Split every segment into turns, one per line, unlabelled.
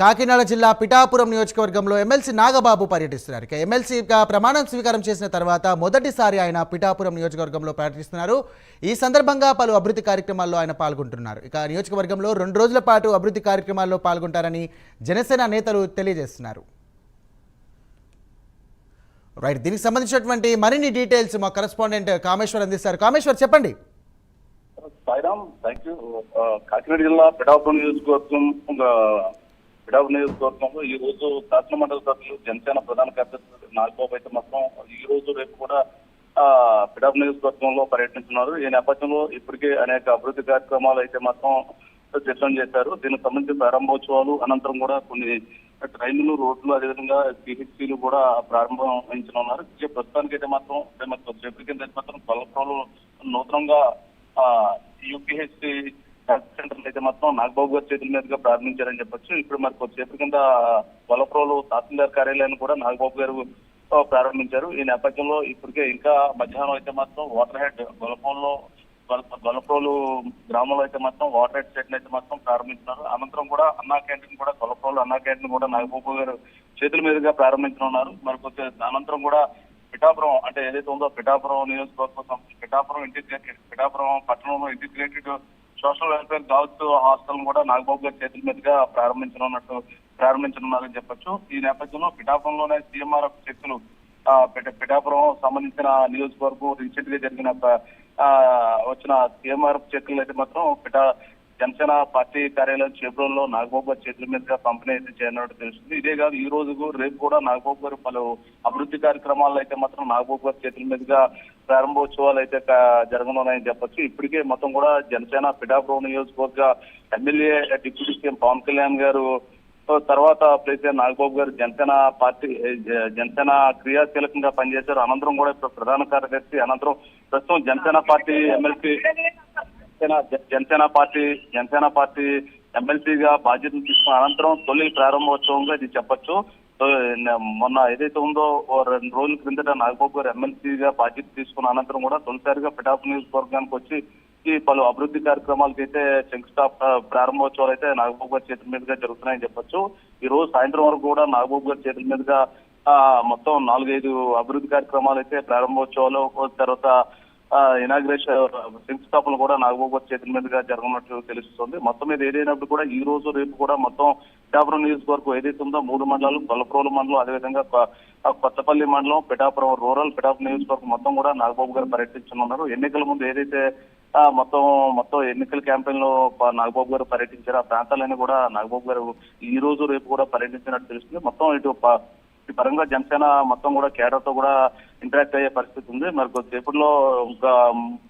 కాకినాడ జిల్లా పిఠాపురం నియోజకవర్గంలో ఎమ్మెల్సీ నాగబాబు పర్యటిస్తున్నారు. ఇక ఎమ్మెల్సీగా ప్రమాణం స్వీకారం చేసిన తర్వాత మొదటిసారి ఆయన పిఠాపురం నియోజకవర్గంలో పర్యటిస్తున్నారు. ఈ సందర్భంగా పలు అభివృద్ధి కార్యక్రమాల్లో ఆయన పాల్గొంటున్నారు. ఇక నియోజకవర్గంలో రెండు రోజుల పాటు అభివృద్ధి కార్యక్రమాల్లో పాల్గొంటారని జనసేన నేతలు తెలియజేస్తున్నారు. రైట్ దీనికి సంబంధించినటువంటి మరిన్ని డీటెయిల్స్ మా కరెస్పాండెంట్ కామేశ్వర్ అందిస్తారు. కామేశ్వర్ చెప్పండి.
సాయిరామ్ థ్యాంక్ యూ కాకినాడ జిల్లా పిఠాపురం నియోజకవర్గం ఒక పిఠాపురం నియోజకవర్గంలో ఈ రోజు శాసన మండలి సభ్యులు జనసేన ప్రధాన కార్యదర్శి నాగబాబు అయితే మాత్రం ఈ రోజు రేపు కూడా ఆ, నియోజకవర్గంలో పర్యటించున్నారు ఈ నేపథ్యంలో ఇప్పటికే అనేక అభివృద్ధి కార్యక్రమాలు అయితే మాత్రం సిద్ధం చేశారు. దీనికి సంబంధించి ప్రారంభోత్సవాలు అనంతరం కూడా కొన్ని ట్రైన్లు రోడ్లు అదేవిధంగా సిహెచ్సీలు కూడా ప్రారంభించనున్నారు ప్రస్తుతానికైతే ప్రస్తుతానికి అయితే మాత్రం అంటే కింద మాత్రం కొలప్రోలు నూతనంగా యూపీహెచ్సి హెల్త్ ప్రభుత్వం నాగబాబు గారి చేతుల మీదుగా ప్రారంభించారని చెప్పొచ్చు. ఇప్పుడు మరి కొద్దిసేపు కింద వలప్రోలు తహసీల్దార్ కార్యాలయాన్ని కూడా నాగబాబు గారు ప్రారంభించారు. ఈ నేపథ్యంలో ఇప్పటికే ఇంకా మధ్యాహ్నం అయితే మాత్రం వాటర్ హెడ్ గొలపంలో గొలప్రోలు గ్రామంలో అయితే మాత్రం వాటర్ హెడ్ సెట్ అయితే మాత్రం ప్రారంభించినారు. అనంతరం కూడా అన్నా క్యాంటీన్ కూడా గొలప్రోలు అన్నా క్యాంటీన్ కూడా నాగబాబు గారు చేతుల మీదుగా ప్రారంభించనున్నారు. మరి కొద్ది అనంతరం కూడా పిఠాపురం అంటే ఏదైతే ఉందో పిఠాపురం నియోజకవర్గం సంబంధించి పిఠాపురం ఇంటిగ్రేటెడ్ పిఠాపురం పట్టణంలో integrated social welfare girls hostel కూడా నాగబాబు గారి చేతుల మీదుగా ప్రారంభించనున్నట్టు ప్రారంభించనున్నారని చెప్పొచ్చు. ఈ నేపథ్యంలో పిఠాపురంలోనే సీఎంఆర్ఎఫ్ శక్తులు పిఠాపురం సంబంధించిన నియోజకవర్గం రీసెంట్గా జరిగిన ఆ, వచ్చిన సీఎంఆర్ఎఫ్ చెక్కులు అయితే మాత్రం పిఠా జనసేన పార్టీ కార్యాలయం చేబ్రోల్లో నాగబాబు గారి చేతుల మీదుగా పంపిణీ అయితే చేయనున్నట్టు తెలుస్తుంది. ఇదే కాదు ఈ రోజు రేపు కూడా నాగబాబు గారు పలు అభివృద్ధి కార్యక్రమాల్లో అయితే మాత్రం నాగబాబు గారి చేతుల మీదుగా ప్రారంభోత్సవాలు అయితే జరగనున్నాయని చెప్పొచ్చు. ఇప్పటికే మొత్తం కూడా జనసేన పిఠాపురం నియోజకవర్గ MLA deputy CM Pawan Kalyan garu తర్వాత ప్రెసిడెంట్ నాగబాబు గారు జనసేన పార్టీ జనసేన క్రియాశీలకంగా పనిచేశారు. అనంతరం కూడా ఇప్పుడు ప్రధాన కార్యదర్శి అనంతరం ప్రస్తుతం Janasena party MLC Janasena Janasena party Janasena party ఎమ్మెల్సీగా బాధ్యతలు తీసుకున్న అనంతరం తొలి ప్రారంభోత్సవంగా ఇది చెప్పొచ్చు. మొన్న ఏదైతే ఉందో ఓ రెండు రోజుల క్రిందట నాగబాబు గారు ఎమ్మెల్సీగా బాధ్యత తీసుకున్న అనంతరం కూడా తొలిసారిగా పిఠాపు నియోజకవర్గానికి వచ్చి పలు అభివృద్ధి కార్యక్రమాలకు అయితే శంకు ప్రారంభోత్సవాలు అయితే నాగబాబు గారి చేతుల మీదుగా జరుగుతున్నాయని చెప్పొచ్చు. ఈ రోజు సాయంత్రం వరకు కూడా నాగబాబు గారి చేతుల మీదుగా మొత్తం నాలుగైదు అభివృద్ధి కార్యక్రమాలు అయితే ప్రారంభోత్సవాలు తర్వాత ఇనాగ్రేషన్ శంకుస్థాపన కూడా నాగబాబు చేతుల మీదుగా జరగనున్నట్లు తెలుస్తుంది. మొత్తం మీద ఏదైనప్పుడు కూడా ఈ రోజు రేపు కూడా మొత్తం పిఠాపురం నియోజకవర్గం ఏదైతే ఉందో మూడు మండలాలు గొల్లప్రోలు మండలం అదేవిధంగా కొత్తపల్లి మండలం పిఠాపురం రూరల్ పిఠాపురం నియోజకవర్గం మొత్తం కూడా నాగబాబు గారు పర్యటించనున్నారు. ఎన్నికల ముందు ఏదైతే మొత్తం మొత్తం ఎన్నికల క్యాంపెయిన్లో నాగబాబు గారు పర్యటించారు ఆ ప్రాంతాలన్నీ కూడా నాగబాబు గారు ఈ రోజు రేపు కూడా పర్యటించినట్టు తెలుస్తుంది. మొత్తం ఇటు ప- ఈ పరంగా జనసేన మొత్తం కూడా కేడర్తో కూడా ఇంటరాక్ట్ అయ్యే పరిస్థితి ఉంది. మరి కొద్దిసేపట్లో ఇంకా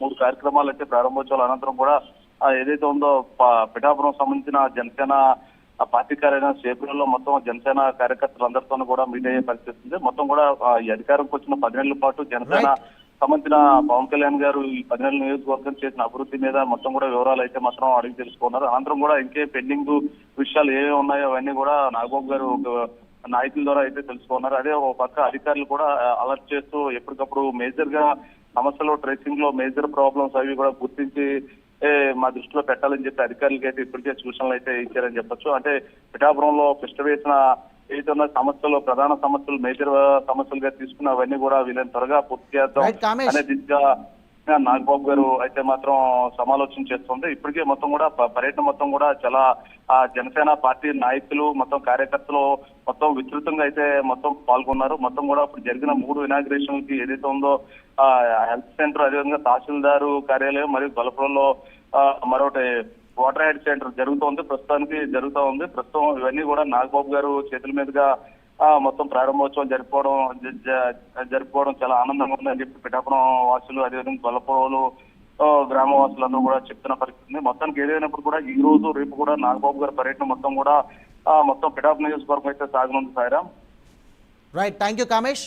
మూడు కార్యక్రమాలు అయితే ప్రారంభోత్సవాల అనంతరం కూడా ఏదైతే ఉందో పిఠాపురం సంబంధించిన జనసేన పార్టీ కార్యాలయం సేపులలో మొత్తం జనసేన కార్యకర్తలందరితో కూడా మీట్ అయ్యే పరిస్థితి ఉంది. మొత్తం కూడా ఈ అధికారంకి వచ్చిన పదినేళ్ళ పాటు జనసేన సంబంధించిన పవన్ కళ్యాణ్ గారు ఈ పదినేళ్ళ నియోజకవర్గం చేసిన అభివృద్ధి మీద మొత్తం కూడా వివరాలు అయితే మాత్రం అడిగి తెలుసుకున్నారు. అనంతరం కూడా ఇంకే పెండింగ్ విషయాలు ఏమేమి ఉన్నాయో అవన్నీ కూడా నాగబాబు గారు నాయకుల ద్వారా అయితే తెలుసుకున్నారు అదే ఒక పక్క అధికారులు కూడా అలర్ట్ చేస్తూ ఎప్పటికప్పుడు మేజర్గా సమస్యలు ట్రేసింగ్లో మేజర్ ప్రాబ్లమ్స్ అవి కూడా గుర్తించి మా దృష్టిలో పెట్టాలని చెప్పి అధికారులకి అయితే ఇప్పటికే సూచనలు అయితే ఇచ్చారని చెప్పొచ్చు అంటే పిఠాపురంలో కృష్ణ వేసిన ఏదైతే సమస్యలు ప్రధాన సమస్యలు మేజర్ సమస్యలుగా తీసుకున్న అవన్నీ కూడా వీళ్ళని త్వరగా పూర్తి చేద్దాం. అనే దిశగా నాగబాబు గారు అయితే మాత్రం సమాలోచన చేస్తుంది. ఇప్పటికే మొత్తం కూడా ప- పర్యటన మొత్తం కూడా చాలా ఆ జనసేన పార్టీ నాయకులు మొత్తం కార్యకర్తలు మొత్తం విస్తృతంగా అయితే మొత్తం పాల్గొన్నారు. మొత్తం కూడా ఇప్పుడు జరిగిన మూడు ఇనాగ్రేషన్కి ఏదైతే ఉందో ఆ హెల్త్ సెంటర్ అదేవిధంగా తహసీల్దారు కార్యాలయం మరియు గొలపురంలో మరొకటి వాటర్ హెడ్ సెంటర్ జరుగుతోంది. ప్రస్తుతానికి జరుగుతూ ఉంది. ప్రస్తుతం ఇవన్నీ కూడా నాగబాబు గారు చేతుల మీదుగా మొత్తం ప్రారంభోత్సవం జరుపుకోవడం జ- జరుపుకోవడం చాలా ఆనందంగా ఉందని చెప్పి పిఠాపురం వాసులు అదేవిధంగా గొల్లపురంలో గ్రామ వాసులందరూ కూడా చెప్తున్న పరిస్థితి. ఉంది. మొత్తానికి ఏదైనప్పుడు కూడా ఈ రోజు రేపు కూడా నాగబాబు గారి పర్యటన మొత్తం కూడా మొత్తం పిఠాపురం నియోజకవర్గం అయితే సాగనుంది Sairam.
Right thank you Kamesh